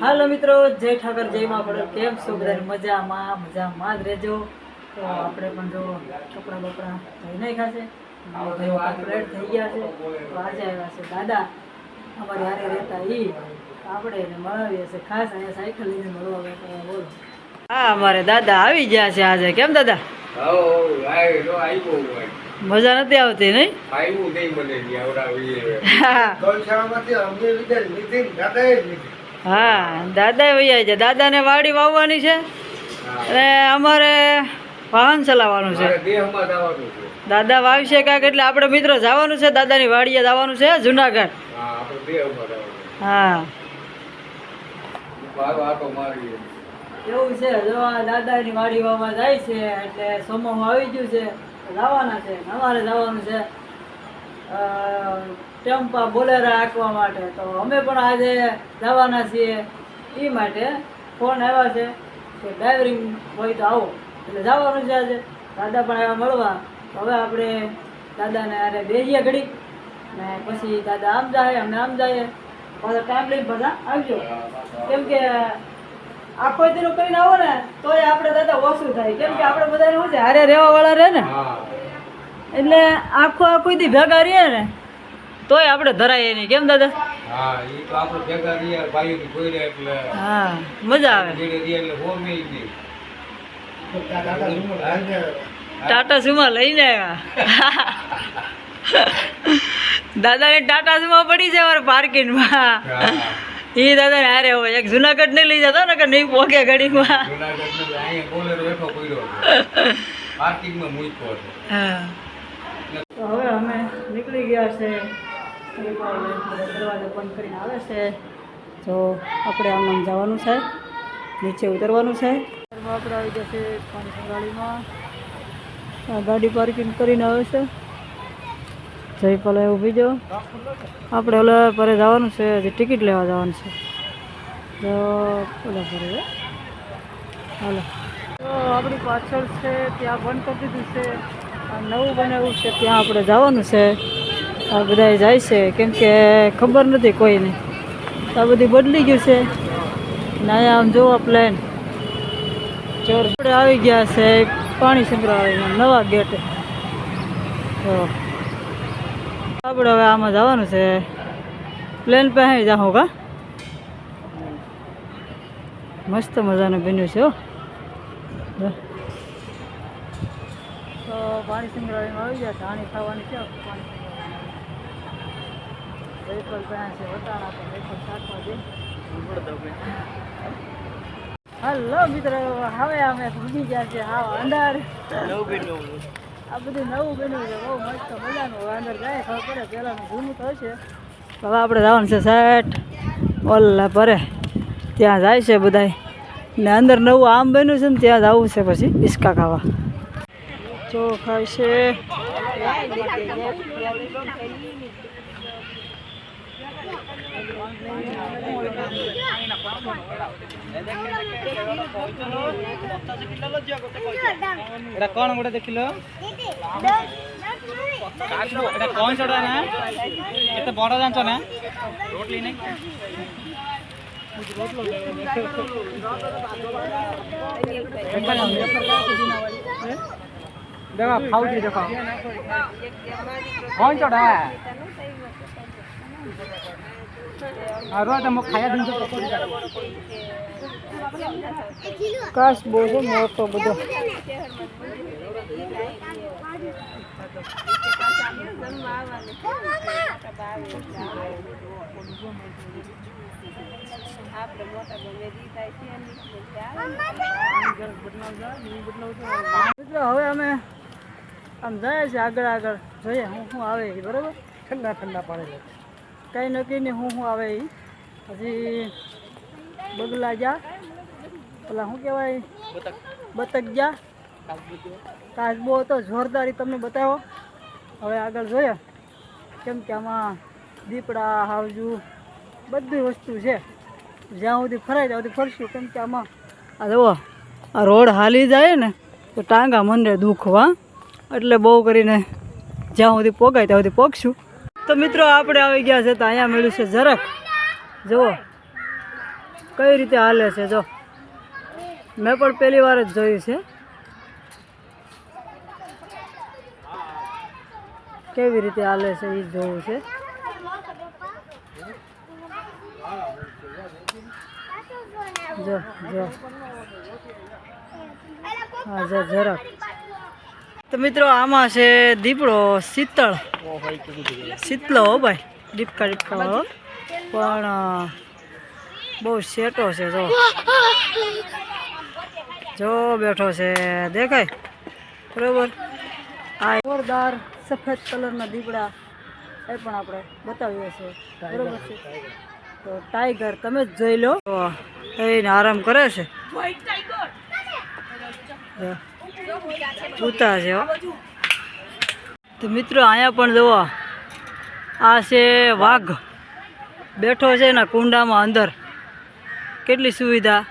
હાલો મિત્રો, જય ઠાકર, જય માં પડે. કેમ છો બધા? મજામાં મજામાં જ રહેજો. તો આપણે પણ જો કપડા બપડા ધોઈ નાખ્યા છે કમ્પ્લીટ થઈ ગયા છે, તો આજે આવ્યા છે દાદા. અમારી હારે રહેતા ઈ આપણે એને મળાવીએ છીએ. ખાસ અહીંયા સાયકલ લઈને મળવા બેઠા બોલો. હા, અમારે દાદા આવી ગયા છે આજે. કેમ દાદા? મજા નથી આવતી નહીં? હા. દાદા વૈયા છે. દાદાને વાડી વાવવાની છે? અને અમારે વાહન ચલાવવાનું છે. દાદા વાવશે કાંઈક એટલે આપણે મિત્રો જવાનું છે દાદાની વાડીએ જવાનું છે જુનાગઢ. હા એવું છે જો આ દાદાની વાડી વાવવા જાય છે એટલે સોમોમાં આવી ગયું છે. જવાના છે અમારે જવાનું છે. ટેમ્પા બોલેરા હાંકવા માટે. તો અમે પણ આજે જવાના છીએ એ માટે. ફોન આવ્યા છે કે ડ્રાઇવરિંગ હોય તો આવો. એટલે જવાનું છે આજે. દાદા પણ આવ્યા મળવા. હવે આપણે દાદાને અરે બેસીએ ઘડી ને પછી દાદા આમ જાય, અમે આમ જઈએ. પાછો ટાઈમ લઈને બધા આવજો. કેમ કે આખો દીનો કરીને આવો ને તોય આપણે દાદા ઓછું થાય. કેમ કે આપણે બધાને શું છે હારે રહેવા વાળા રહે ને. એટલે આખો આખો દી ભેગા રહીએ ને તોય આપણે ધરાય નહીં. કેમ દાદા? હા મજા આવે. ટાટા સુમા લઈને આવ્યા. દાદાને ટાટા સુમા પડી છે અમારે પાર્કિંગમાં એ દાદાને હારે હોય એક જુનાગઢ નહીં લઈ જતો ને કે નહીં પોકે ઘડીમાં તો હવે અમે નીકળી ગયા છે. દરવાજો બંધ કરીને આવે છે. તો આપણે આમ જવાનું છે. નીચે ઉતરવાનું છે. આપણે આવી જશે ગાડીમાં આ ગાડી પાર્કિંગ કરીને આવે છે. જયપાલ ઊભી બીજો આપણે ઓલા પરે જવાનું છે, હજી ટિકિટ લેવા જવાનું છે. તો ઓલા પરે હાલો. તો આપણી પાછળ છે, ત્યાં બંધ કરી દીધું છે. નવું બનાવ્યું છે, ત્યાં આપણે જવાનું છે. આ બધા જાય છે, કેમ કે ખબર નથી કોઈને. આ બધું બદલી ગયું છે. ને આમ જોવા પ્લેન ચોર આવી ગયા છે, પાણી સંગ્રહાલયમાં નવા ગેટે તો આપણે હવે આમાં જવાનું છે. પ્લેન પાસે જાઉં કા? મસ્ત મજાનું બન્યું છે. તો પાણી સંગ્રહાલયમાં આવી જાય ધાણી ખાવાની છે પાણી શાકભાજી. મિત્રો હવે અમે ભૂલી ગયા છે હા અંદર હવે આપણે જવાનું છે સેટ ઓલા પરે ત્યાં જાય છે બધાય. ને અંદર નવું આમ બન્યું છે ને ત્યાં જવું છે પછી હિસકા ખાવા. ચોખાય છે. এটা কোন গোটা দেখিল এটা কোন চড়া না এতে বড় জানছ না রোটলি নাই দেখো খাওছি দেখো কোন চড়া আর রোজ মোক খাইয়া দিন કાશ બહુ છે મોટો બધો. મિત્રો હવે અમે આમ જાય છે આગળ આગળ. જોઈએ હું શું આવે એ બરોબર? ઠંડા ઠંડા પાણી કાંઈ નક્કી નહીં હું શું આવે એ હજી બગલા જા પેલા શું કહેવાય? બતક. જા કાચબો હતો જોરદારી તમને બતાવો. હવે આગળ જોઈએ. કેમ કે આમાં દીપડા હાવજુ બધી વસ્તુ છે. જ્યાં સુધી ફરાય ત્યાં સુધી ફરશું. કેમ કે આમાં આ જુઓ આ રોડ હાલી જાય ને તો ટાંગા મંદિર દુખવા એટલે બહુ કરીને જ્યાં સુધી પોગાય ત્યાં સુધી પોગશું. તો મિત્રો આપણે આવી ગયા છે તો અહીંયા મળ્યું છે જરાક. જુઓ કઈ રીતે હાલે છે જો. મેં પણ પહેલી વાર જ જોયું છે. કેવી રીતે હાલે છે એ જોવું છે. જો જો. હા, જો, જરાક. તો મિત્રો, આમાં છે દીપડો, શીતળ. શીતલો હો ભાઈ, દીપકા ડીપકા વાળો પણ બહુ શેટો છે, જો. જો બેઠો છે. દેખાય? બરોબર? આ જોરદાર સફેદ કલરના દીપડા એ પણ આપણે બતાવીએ છીએ. બરોબર છે? તો ટાઈગર તમે જ જોઈ લો. એને આરામ કરે છે. પૂતા ઉતા છે હો. તો મિત્રો અહીંયા પણ જુઓ. આ છે વાઘ. બેઠો છે ને કુંડામાં અંદર. કેટલી સુવિધા?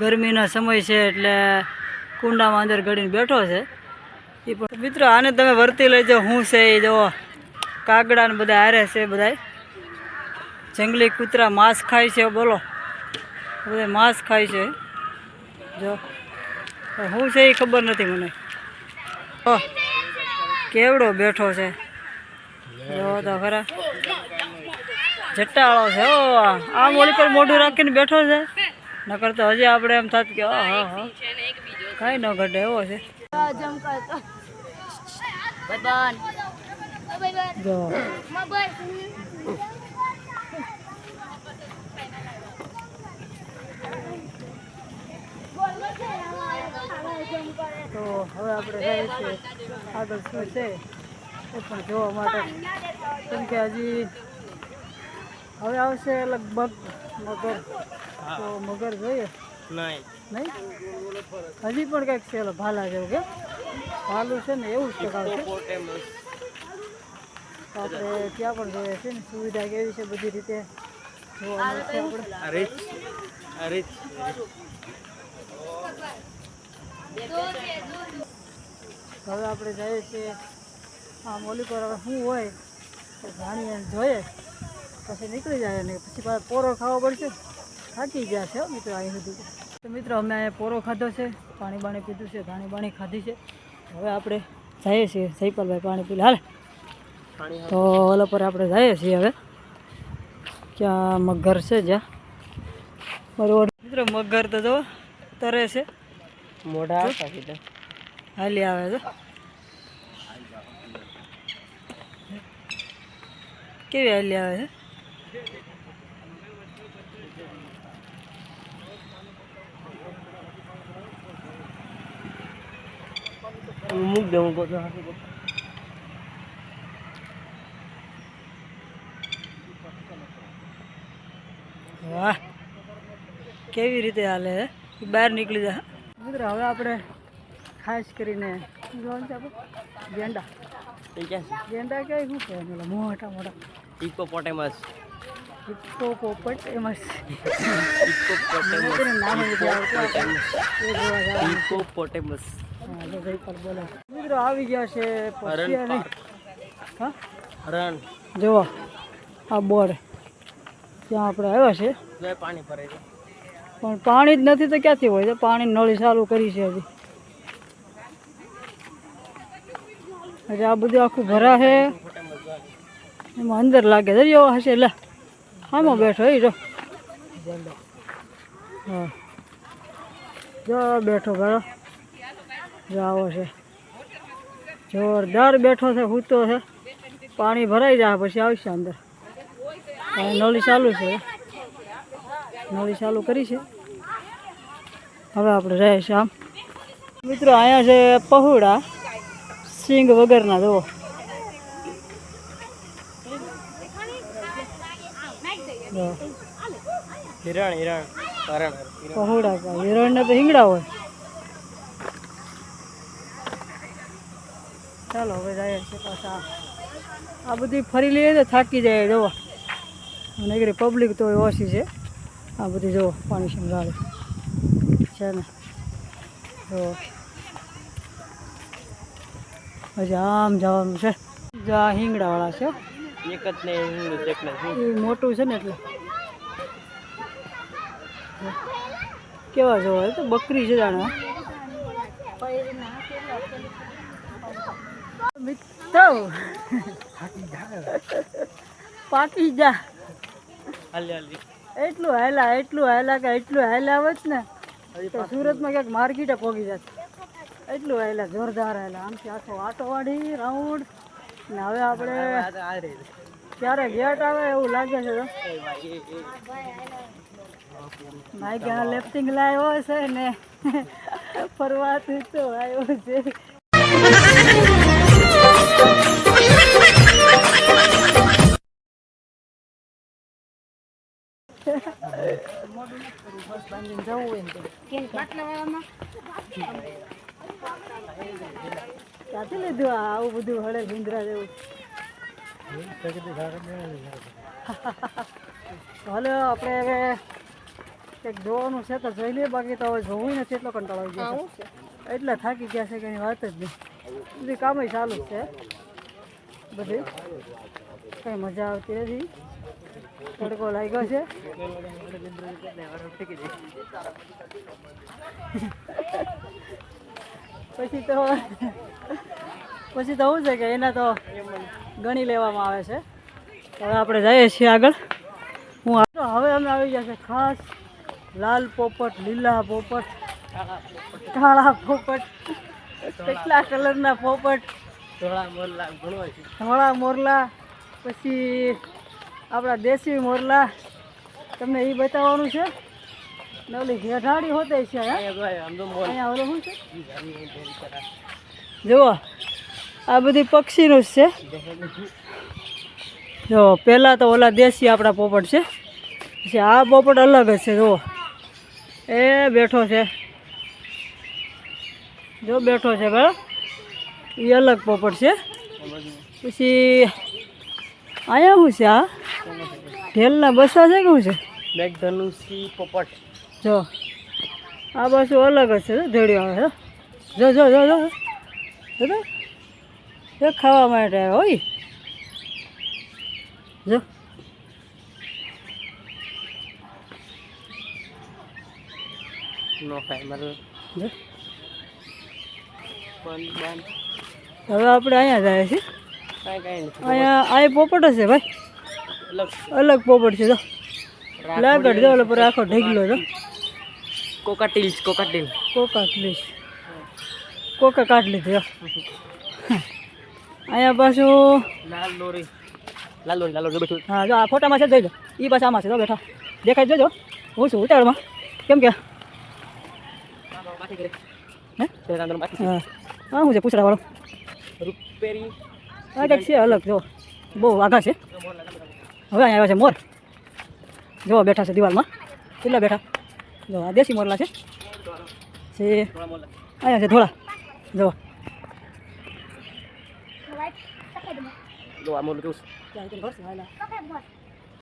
ગરમીનો સમય છે એટલે કુંડામાં અંદર ગળીને બેઠો છે. એ પણ મિત્રો આને તમે વર્તી લેજો હું છે એ જુઓ કાગડા ને બધા હારે છે બધા જંગલી કૂતરા માંસ ખાય છે બોલો. બધા માંસ ખાય છે. જો. હું છે એ ખબર નથી મને. ઓહ, કેવડો બેઠો છે. જો તો ખરા. જટ્ટાળો છે ઓ. આ મોલી પર મોઢું રાખીને બેઠો છે. નકર તો હજી આપણે એમ થાત કે, હા હા કાંઈ ન ઘટે, એવો છે. તો હવે આપણે જઈએ છે આગળ શું છે? એ પણ જોવા માટે. કેમ કે હજી હવે આવશે લગભગ મગર. તો મગર જોઈએ? નહીં. નહીં? હજી પણ કંઈક છે ઓલો ભાલા જેવું કે? ભાલું છે ને એવું જ કંઈક આપણે ત્યાં પણ જોઈએ છે ને સુવિધા કેવી છે બધી રીતે? જોવા મળશે આપણે હવે આપણે જઈએ છીએ. આ પર હવે શું હોય તો જાણીએ જોઈએ. પછી નીકળી જાય અને પછી પોરો ખાવો પડશે થાકી ગયા છે મિત્રો અહીં સુધી. તો મિત્રો અમે અહીંયા પોરો ખાધો છે પાણી બાણી પીધું છે ઘાણી બાણી ખાધી છે. હવે આપણે જઈએ છીએ. સૈપાલભાઈ પાણી પી હાલે. તો ઓલા પર આપણે જઈએ છીએ હવે. ક્યાં મગર છે જ્યાં? બરોબર મિત્રો મગર તો જો તરે છે. મોઢા હાલી આવે છે. કેવી હાલી આવે છે? મૂક દે હું ગોતો વાહ કેવી રીતે હાલે છે ઈ બહાર નીકળી જાય મિત્રો હવે આપણે ખાસ કરીને શું જોવાનું છે આપણે? ગેંડા. ગેંડા કે શું કહે પેલા મોટા મોટા. ઇકોપોટેમસ હિપ્પો પોપટ એમાં ઇકોપોટેમસ નામ નથી આવતું. આપણે. એ જોવા જવાનું. ઇકોપોટેમસ હા, જો ભાઈ પર બોલે મિત્રો આવી ગયા છે રણ જુઓ આ બોર્ડ ત્યાં આપણે આવ્યા છે. પાણી છે પણ પાણી જ નથી તો ક્યાંથી હોય? તો પાણી નળી ચાલુ કરી છે હજી. હજી આ બધું આખું ભરા છે. એમાં અંદર લાગે દરિયો હશે લે. આમાં બેઠો એ જો. હા. જો બેઠો ભરો. જો આવો છે. જોરદાર બેઠો છે હૂતો છે. પાણી ભરાઈ જાય પછી આવશે અંદર. નળી ચાલુ છે. નળી ચાલુ કરી છે. હવે આપણે રહે છે આમ. મિત્રો અહીંયા છે પહોળા સિંગ વગરના જુઓ. હિરણ હિરણ. હરણ પહોળા કા હિરણને તો હિંગડા હોય. ચાલો હવે જાય છે પાછા. આ બધી ફરી લઈએ તો થાકી જાય જુઓ. અને એકડી પબ્લિક તો ઓછી છે. આ બધી જુઓ પાણી સંભાળે. છે ને? તો હજી આમ જવાનું છે. જો આ હિંગડાવાળા છે એક જ ને હું એકલા છું એ મોટું છે ને એટલે. કેવા જોવા તો બકરી છે જાણે મિત્રો. પાકી જા. એટલું હાયલા એટલું હાયલા કે એટલું હાયલા આવે ને. તો સુરતમાં ક્યાંક માર્કેટે પોગી જશે. એટલું હાયલા જોરદાર હાયલા આમથી આખો આટો વાળી રાઉન્ડ. ને હવે આપણે ક્યારે ગેટ આવે એવું લાગે છે તો. ભાઈ ક્યાં લેફ્ટિંગ લાવ્યો છે ને? ફરવાથી તો આવ્યો છે. ક્યાંથી લીધું આવું બધું હળે ભીંદરા જેવું હલો આપણે હવે કંઈક જોવાનું છે. તો જોઈ લઈએ બાકી તો હવે જોવું નથી એટલો કંટાળો આવી ગયો એટલે થાકી ગયા છે કે એની વાત જ નહીં. બધી કામ ચાલુ જ છે. બધી. કઈ મજા આવતી નથી. તડકો લાગ્યો છે. પછી તો પછી તો શું છે કે એના તો ગણી લેવામાં આવે છે. હવે આપણે જઈએ છીએ આગળ. હું હવે અમે આવી ગયા છે ખાસ લાલ પોપટ, લીલા પોપટ, કાળા પોપટ. કેટલા કલરના પોપટ? થોડા મોરલા ઘણો છે. ધોળા મોરલા પછી આપણા દેશી મોરલા. તમને એ બતાવવાનું છે? નવલી ઘેઢાડી હોતે છે અહીંયા ઓલો શું છે? જુઓ આ બધી પક્ષીનું જ છે. જો પહેલાં તો ઓલા દેશી આપણા પોપટ છે. પછી આ પોપટ અલગ જ છે જુઓ. એ બેઠો છે. જો બેઠો છે બરાબર એ અલગ પોપટ છે. પછી અહીંયા શું છે આ? ઢેલના બસા છે કે શું છે? મેઘધનુષી પોપટ. જો. આ બાજુ અલગ જ છે ધેડ્યો આવે જો જો જો જો. જો. ખાવા માટે હોય. જો. નો ખાય મારું. જો. હવે આપણે અહીંયા જાય છે અહીંયા આ પોપટ હશે છે ભાઈ. અલગ. અલગ પોપટ છે તો લાગડ જો ઓલો પર આખો ઢગલો તો કોકાટીલ્સ કોકાટીલ કોકાટલીશ કોકા કાઢ લીધી અહીંયા પાછું લાલ દોરી. લાલ દોરી લાલ દોરી બેઠું. હા જો આ ફોટામાં છે જોઈ લો. એ પાછા આમાં છે તો બેઠા. દેખાય જોજો હું છું ઉતાળમાં કેમ કે? હે. હા હા છે પૂછડાવાળો રૂપેરી આ કંઈક છે અલગ જો. બહુ આઘા છે. હવે અહીંયા આવ્યા છે મોર. જો બેઠા છે દિવાલમાં. કેટલા બેઠા? જો આ દેશી મોરલા છે. છે અહીંયા છે ધોળા. જો.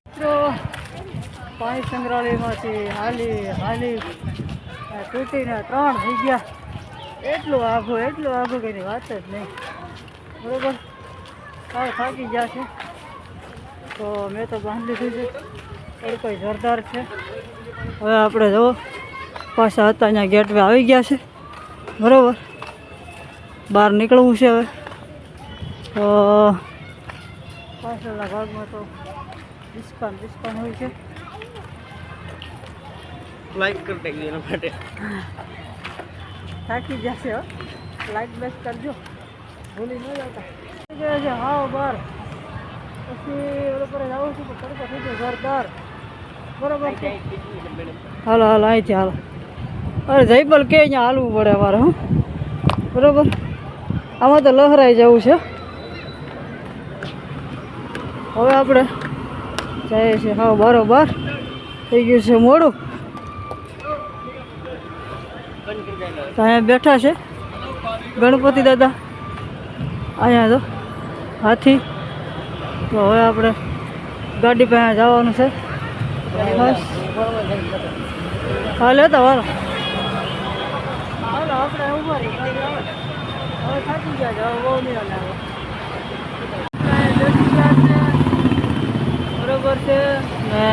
મિત્રો પાણી સંગ્રહાલયમાંથી હાલી હાલી. તૂટીને ત્રણ થઈ ગયા. એટલું આઘું એટલું આઘું કે વાત જ નહીં. બરોબર? સાવ થાકી ગયા છે. તો મેં તો બાંધી લીધું છે. તડકો જોરદાર છે. હવે આપણે જુઓ પાછા હતા અહીંયા ગેટવે આવી ગયા છે. બરોબર? બહાર નીકળવું છે હવે. તો પાછળના ભાગમાં તો ડિસ્કાઉન્ટ ડિસ્કાઉન્ટ હોય છે. લાઈક કરી દેજો એના માટે. થાકી જશે હો. લાઈટ બેસ કરજો. ભૂલી ન જતા. ગયા હાવ બાર પછી ઓલો પર જવું છું તો તડકો થઈ ગયો જોરદાર બરોબર હાલો હાલો અહીંથી હાલો. અરે જયપલ કે અહીંયા હાલવું પડે અમારે, હું. બરોબર? આમાં તો લહરાઈ જવું છે. હવે આપણે જઈએ છીએ. હા બરોબર. થઈ ગયું છે મોડું. તો અહીંયા બેઠા છે. ગણપતિ દાદા. અહીંયા તો હાથી. તો હવે આપણે ગાડી પાસે જવાનું છે. બસ. હા લેતા વાલો હાલો આપણે ઊભા રહી હવે થાકી ગયા છે બહુ નહીં બરોબર છે. ને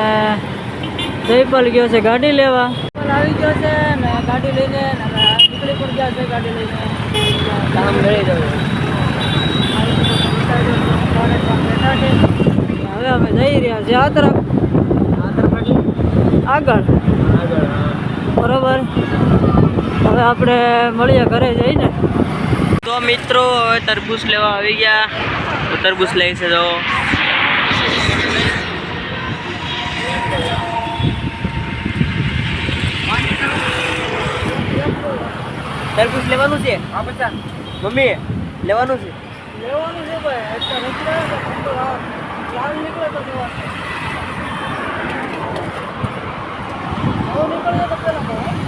જયપાલ ગયો છે ગાડી લેવા. આવી ગયો છે ને ગાડી લઈને હવે અમે જઈ રહ્યા છીએ આ તરફ આગળ. બરોબર હવે આપણે મળીએ ઘરે જઈને તો મિત્રો હવે તરબૂચ લેવા આવી ગયા તો તરબૂચ લઈ છે તો તરબૂચ લેવાનું છે? મમ્મી લેવાનું છે? લેવાનું છે ભાઈ. અત્યારે નીકળે તો ફોટો લાવ. લાલ નીકળે તો લેવાનું. નવો નીકળે તો પેલા ભાઈ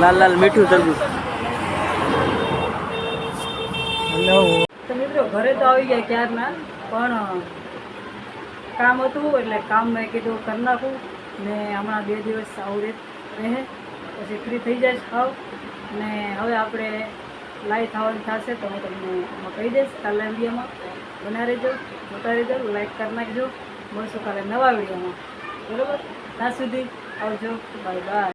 લાલ લાલ મીઠું તરબૂચ. તો મિત્રો ઘરે તો આવી ગયા ક્યારના, પણ, કામ હતું એટલે કામ મેં કીધું કરી નાખું. ને હમણાં બે દિવસ આવું રહે, પછી ફ્રી થઈ જાય ખાવ ને હવે આપણે લાઈવ થવાનું થશે તો હું તમને કહી દઈશ. કાલે વિડીયોમાં બના રહેજો, જોતા રહેજો લાઈક કરી નાખજો. મળશું કાલે નવા વિડીયોમાં. બરાબર? ત્યાં સુધી આવજો. Bye bye